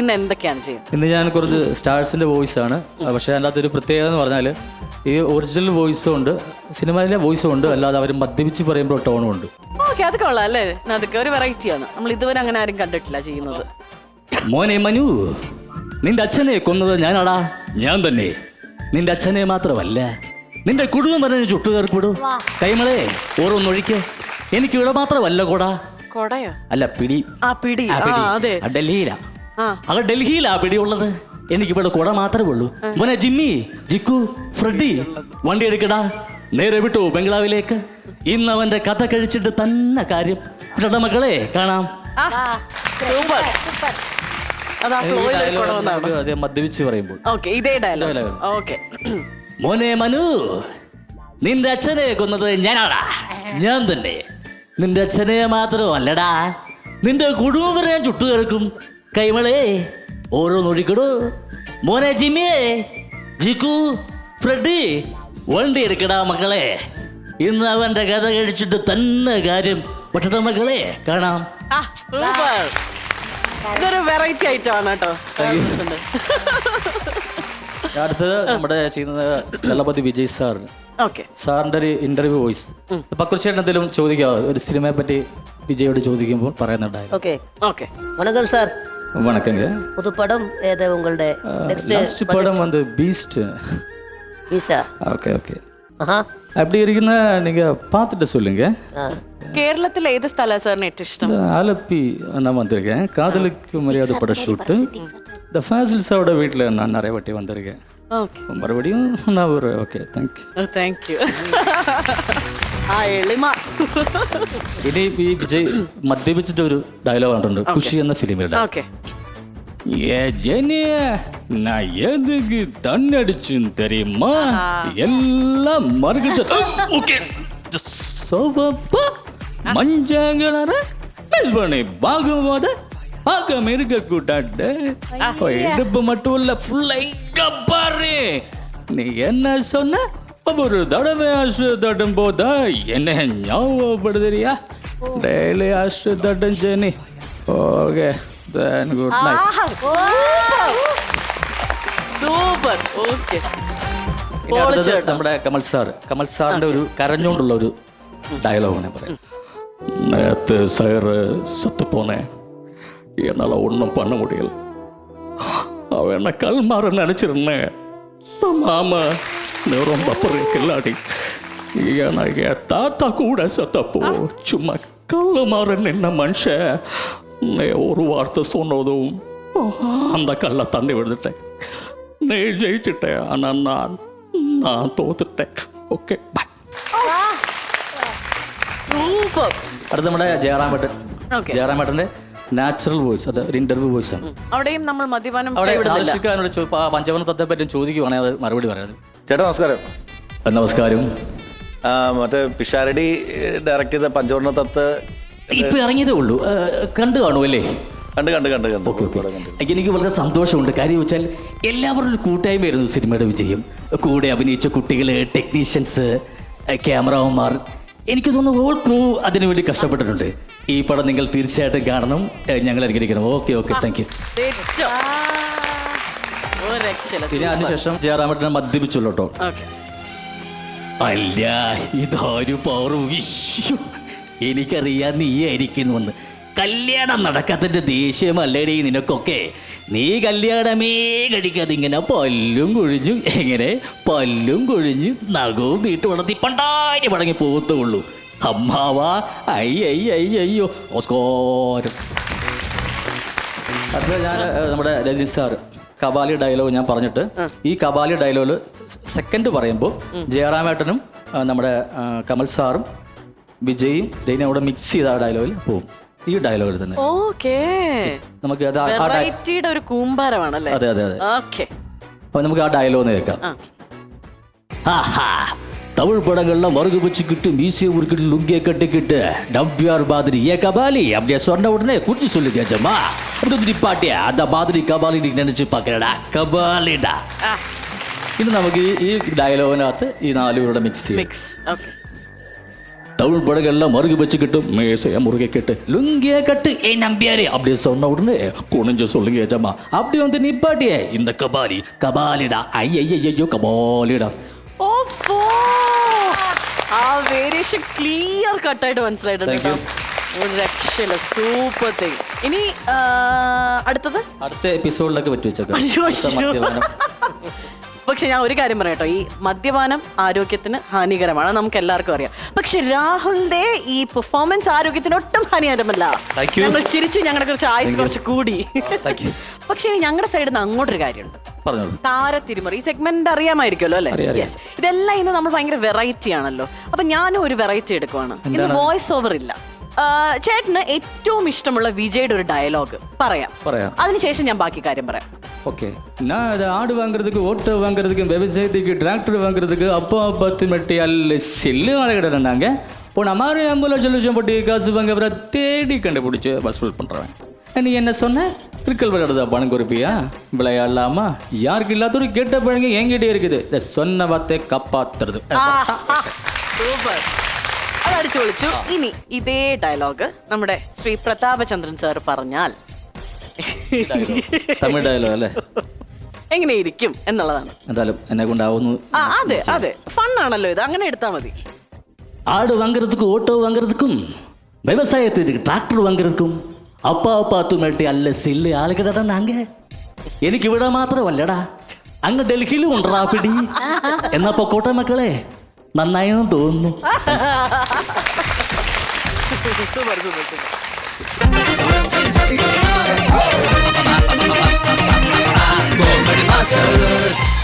ഇന്ന് എന്തൊക്കെയാണ് ചെയ്യുന്നത്? ഇന്ന് ഞാൻ കുറച്ച് സ്റ്റാർസിന്റെ വോയിസ് ആണ്. പക്ഷേ അതിന്റെ അകത്തൊരു പ്രത്യേകത എന്ന് പറഞ്ഞാൽ ഈ ഒറിജിനൽ വോയിസും ഉണ്ട്. സിനിമയിലെ വോയിസും ഉണ്ട്. അല്ലാതെ അവർ മദ്യപിച്ച് പറയുമ്പോൾ ടോണും ഉണ്ട്. ഓക്കെ അത് കൊള്ളാം അല്ലേ? അതൊക്കെ ഒരു വെറൈറ്റിയാണ് നമ്മൾ ഇതുവരെ അങ്ങനെ ആരും കണ്ടിട്ടില്ല ചെയ്യുന്നത്. മോനെ മനു നിന്റെ അച്ഛനെ കൊന്നത് ഞാനാടാ. ഞാൻ തന്നെ. നിന്റെ അച്ഛനെ മാത്രമല്ല നിന്റെ കുടുംബം പറഞ്ഞ ചുട്ടുകേർപ്പിടൂ കൈമളെ ഓരോന്നൊഴിക്ക് എനിക്ക് ഇവിടെ മാത്രമല്ല കൂടാ. കൊടയോ? അല്ല പിടി. ആ പിടി. ആ അതെ. ആ. ഡൽഹിയിലാ പിടിയുള്ളത്. എനിക്ക് ഇവിടെ കുട മാത്രമേ ഉള്ളൂ. മോനെ ജിമ്മി ജിക്കു ഫ്രെഡി വണ്ടി എടുക്കടാ. നേരെ വിട്ടു ബംഗ്ലാവിലേക്ക്. ഇന്ന് അവന്റെ കഥ കഴിച്ചിട്ട് തന്നെ കാര്യം. ഇവിടെ മക്കളെ കാണാം. സൂപ്പർ. മദ്യപിച്ച് പറയുമ്പോൾ. ഇതേ ഡയലോഗ്. ഓക്കെ മോനെ മനു നിന്റെ അച്ഛനെ കൊന്നത് ഞാനാടാ. ഞാൻ തന്നെ. നിന്റെ അച്ഛനെ മാത്രമല്ലടാ. നിന്റെ കുടുംബം ഞാൻ ചുട്ടുകേർക്കും കൈമളെ ഓരോന്നൊഴിക്കടു മോനെ ജിമ്മിയെ ജിക്കു ഫ്രെഡി വണ്ടി എടുക്കടാ മക്കളെ. ഇന്ന് അവന്റെ കഥ കഴിച്ചിട്ട് തന്നെ കാര്യം പക്ഷേ മക്കളെ. കാണാം. ഇതൊരു വെറൈറ്റി ഐറ്റമാണ് കേട്ടോ. അടുത്തത് നമ്മുടെ ചെയ്യുന്നത് ദളപതി വിജയ് സാറ് സാറിന്റെ ഒരു ഇന്റർവ്യൂ വോയിസ് പക്കുറിച്ചേട്ടൻ എന്തെങ്കിലും ചോദിക്കാവോ? ഒരു സിനിമയെ പറ്റി വിജയോട് ചോദിക്കുമ്പോൾ പറയുന്നുണ്ടായിരുന്നു. വണക്കം സാർ. வணக்கங்க புது படம் ஏது உங்களோட நெக்ஸ்ட் லாஸ்ட் படம் வந்து பீஸ்ட் விசா ஓகே ஓகே ஆஹா அப்படி இருக்குன்னா நீங்க பார்த்துட்டு சொல்லுங்க ஆ. കേരളത്തിൽ ഏത് സ്ഥലമാണ് സാറിന് ഏറ്റവും ഇഷ്ടം இந்த ஆலப்பி நான் வந்திருக்கேன் காதலுக்கு மரியாதை பட ஷூட்டு இந்த ஃபேசில்ஸோட வீட்டில் நான் நிறைய வாட்டி வந்திருக்கேன் ഓക്കെ மறுபடியும் நான் ஒரு ஓகே தேங்க்யூ താങ്ക് യു ആ എളിമ ഇനി ഈ വിജയ് മദ്യപിച്ചിട്ട് ഒരു ഡയലോഗ് കണ്ടിട്ടുണ്ട് ഖുഷി എന്ന ഫിലിമിലുടെ ഓക്കെ ஏ ஜெனிய நான் எதுக்கு தண்ணி அடிச்சுன்னு தெரியுமா எல்லாம் மறுக்கிட்டு ஓகே சோபப்பா மஞ்சங்கள மிஸ் பண்ணி பார்க்கும்போது பார்க்காம இருக்க கூட்டாட்டு இடுப்பு மட்டும் இல்ல ஃபுல்லா இங்க பாரு நீ என்ன சொன்ன ஒரு தடவை அசு தட்டும் போதா? என்ன ஞாபகப்படுதுறியா டெய்லி அசு தட்டும் சனி. Okay then good night super okay അടുത്തത് നമ്മുടെ കമൽ സാർ. കമൽ സാറിന്റെ ഒരു കരഞ്ഞുകൊണ്ടുള്ള ഒരു ഡയലോഗ് ഞാൻ പറയാം. நேற்று சார் செத்து போனேன் என்னால் ஒன்றும் பண்ண முடியல அவன் என்ன கல்மாற நினச்சிருந்தேன் மாமா ரொம்ப ಕಿಲ್ಲಾಡಿ ನನಗೆ ತಾತ ಕೂಡ ಸತ್ತಪ್ಪು ಸುಮ್ಮ ಕಲ್ಲು ಮಾರ ನಿನ್ನ ಮನುಷ್ಯ ஒரு வார்த்தை சொன்னதும் அந்த கல்லை தண்ணி விழுந்துட்டேன் நீ ஜெயிச்சுட்டேன் ஆனால் நான் நான் தோத்துட்டேன் ഓക്കെ ബൈ. അടുത്ത നമ്മുടെ ജയറാമേട്ടൻ. ജയറാമേട്ടന്റെ നാച്ചുറൽ വോയിസ് അത് ഒരു ഇന്റർവ്യൂ വോയിസ് ആണ്. അവിടെയും നമ്മൾ മദ്യപാനം അവിടെ ആവശ്യക്കാരനോട് പറ്റി ചോദിക്കുവാണെങ്കിൽ അത് മറുപടി പറയാതെ ചേട്ടാ നമസ്കാരം. നമസ്കാരം. ആ, മറ്റേ പിഷാരടി ഡയറക്ട് ചെയ്ത പഞ്ചവർണ തത്ത് ഇപ്പൊ ഇറങ്ങിയതേ ഉള്ളൂ. കണ്ടു കാണുമല്ലേ കണ്ട് കണ്ട് കണ്ട് കണ്ട്. Okay okay. എനിക്ക് വളരെ സന്തോഷമുണ്ട്. കാര്യം വെച്ചാൽ എല്ലാവരും ഒരു കൂട്ടായ്മയായിരുന്നു സിനിമയുടെ വിജയം. കൂടെ അഭിനയിച്ച കുട്ടികൾ ടെക്നീഷ്യൻസ് ക്യാമറമാർ എനിക്ക് തോന്നുന്നു ഓൾ ക്രൂ അതിനുവേണ്ടി കഷ്ടപ്പെട്ടിട്ടുണ്ട്. ഈ പടം നിങ്ങൾ തീർച്ചയായിട്ടും കാണണം. ഞങ്ങൾ അനുകരിക്കണം ഓക്കെ ഓക്കെ. താങ്ക് യു പിന്നെ അതിനുശേഷം ജയറാമേട്ടനെ മദ്യപിച്ചുള്ളൂ കേട്ടോ. ഓക്കെ. അല്ല ഇതൊരു പവർ വിശ്വ എനിക്കറിയാൻ നീ ആയിരിക്കുന്നുവെന്ന് കല്യാണം നടക്കാത്തതിന്റെ ദേഷ്യമല്ലേടി നിനക്കൊക്കെ? നീ കല്യാണമേ കഴിക്കാതെ ഇങ്ങനെ പല്ലും കൊഴിഞ്ഞു എങ്ങനെ? പല്ലും കൊഴിഞ്ഞു നഖവും നീട്ട് വളർത്തി പണ്ടാരി മടങ്ങി പോകത്തുള്ളൂ. അമ്മാവാ ഐ ഐ ഐ അയ്യോ ഓസ്കോരം. അടുത്ത ഞാൻ നമ്മുടെ രജി സാർ കബാലി ഡയലോഗ് ഞാൻ പറഞ്ഞിട്ട് ഈ കബാലി ഡയലോഗ് സെക്കൻഡ് പറയുമ്പോൾ ജയറാമേട്ടനും നമ്മുടെ കമൽ സാറും വിജയും രീന കൂടെ മിക്സ് ചെയ്ത ആ ഡയലോഗിൽ പോകും ഈ ഡയലോഗിൽ തന്നെ. ഓക്കേ. നമുക്ക് ഒരു കൂമ്പാരമാണല്ലേ? അതെ അതെ അതെ. ഓക്കെ. അപ്പൊ നമുക്ക് ആ ഡയലോഗ് കേൾക്കാം. தமிழ் படங்கள்ல மருகு வச்சுக்கிட்டு மீசிய உருக்கிட்டு லுங்கிய கட்டிக்கிட்டு டம்பியார் மாதிரி ஏ கபாலி அப்படியே சொன்ன உடனே குறிச்சு சொல்லு கேச்சம்மா அப்படி வந்து நிப்பாட்டிய அந்த மாதிரி കബാലി നീ നിനച്ച് പാക്കലടാ കബാലിടാ ഇനി നമുക്ക് ഈ- ഈ ഡയലോഗിനകത്ത് ഈ നാലുപേരുടെ മിക്സ് ചെയ്യാം മിക്സ് ഓക്കെ தமிழ் படங்கள்லாம் மருகு வச்சுக்கிட்டு மேசைய முருகை கேட்டு லுங்கிய கட்டு ஏ நம்பியாரே அப்படி சொன்ன உடனே குனிஞ்சு சொல்லுங்க ஏஜமா அப்படி வந்து நிப்பாட்டியே இந்த கபாலி கபாலிடா ஐயய்யோ കബാലിടാ ഓപ്പോ ആ വേരിയേഷൻ ക്ലിയർ കട്ടായിട്ട് മനസ്സിലായിട്ടുണ്ട് Thank you. കേട്ടോ. ഒരു രക്ഷയില്ല. സൂപ്പർ തിങ് ഇനി അടുത്തത്? അടുത്ത എപ്പിസോഡിലൊക്കെ. പക്ഷെ ഞാൻ ഒരു കാര്യം പറയട്ടോ ഈ മദ്യപാനം ആരോഗ്യത്തിന് ഹാനികരമാണ്. നമുക്ക് എല്ലാവർക്കും അറിയാം. പക്ഷെ രാഹുലിന്റെ ഈ പെർഫോമൻസ് ആരോഗ്യത്തിന് ഒട്ടും ഹാനികരമല്ല. ഞങ്ങൾ ചിരിച്ചു ഞങ്ങളെ കുറച്ച് ആയുസ് കുറച്ച് കൂടി. പക്ഷെ ഞങ്ങളുടെ സൈഡിൽ നിന്ന് അങ്ങോട്ടൊരു കാര്യമുണ്ട്. പറഞ്ഞോളൂ താരത്തിരുമറി ഈ സെഗ്മെന്റ് അറിയാമായിരിക്കുമല്ലോ അല്ലേ അറിയാം, അറിയാം. യെസ് ഇതെല്ലാം ഇന്ന് നമ്മൾ ഭയങ്കര വെറൈറ്റി ആണല്ലോ അപ്പൊ ഞാനും ഒരു വെറൈറ്റി എടുക്കുവാണ് ഇന്ന് വോയിസ് ഓവർ ഇല്ല ആ, ചേട്ടന് ഏറ്റവും ഇഷ്ടമുള്ള വിജയുടെ ഒരു ഡയലോഗ് പറയാം പറയാം അതിനുശേഷം ഞാൻ ബാക്കി കാര്യം പറയാം ஓகே நான் அதை ஆடு வாங்குறதுக்கு ஓட்டை வாங்குறதுக்கு விவசாயத்துக்கு டிராக்டர் வாங்குறதுக்கு அப்பா பத்து மெட்டி அல்ல செல்லு ஆளுகிட்ட நாங்கள் போன மாதிரி ஐம்பது லட்சம் லட்சம் போட்டு காசு வாங்க அவரை தேடி கண்டுபிடிச்சி வசூல் பண்ணுறேன் நீ என்ன சொன்ன கிரிக்கல் விளையாடுதா பணம் குறிப்பியா விளையாடலாமா யாருக்கு இல்லாத ஒரு கெட்ட பழங்க என்கிட்ட இருக்குது இந்த சொன்ன வார்த்தை காப்பாத்துறது സൂപ്പർ അത് അടിച്ചു വിളിച്ചു ഇനി ഇതേ ഡയലോഗ് നമ്മുടെ ശ്രീ പ്രതാപചന്ദ്രൻ സാർ പറഞ്ഞാൽ തമിഴ് ഡയലോ അല്ലേ എങ്ങനെയിരിക്കും എന്നുള്ളതാണ് എന്തായാലും എന്നെ കൊണ്ടാവുന്നു ആ അതെ അതെ ഫണ്ണാണല്ലോ ഇത് അങ്ങനെ എടുത്താൽ മതി ஆடு வாங்குறதுக்கும் ஓட்டோ வாங்குறதுக்கும் விவசாயத்துக்கு டிராக்டர் வாங்குறதுக்கும் அப்பா பார்த்து மேட்டி அல்ல சில்லு ആളുകടാ നാങ്ക എനിക്ക് ഇവിടെ മാത്രമല്ലടാ അങ്ങ് ഡൽഹിയിലും ഉണ്ടറാ പിടി എന്നാ പൊക്കോട്ടെ മക്കളെ നന്നായെന്ന് തോന്നുന്നു super super super Comedy Masters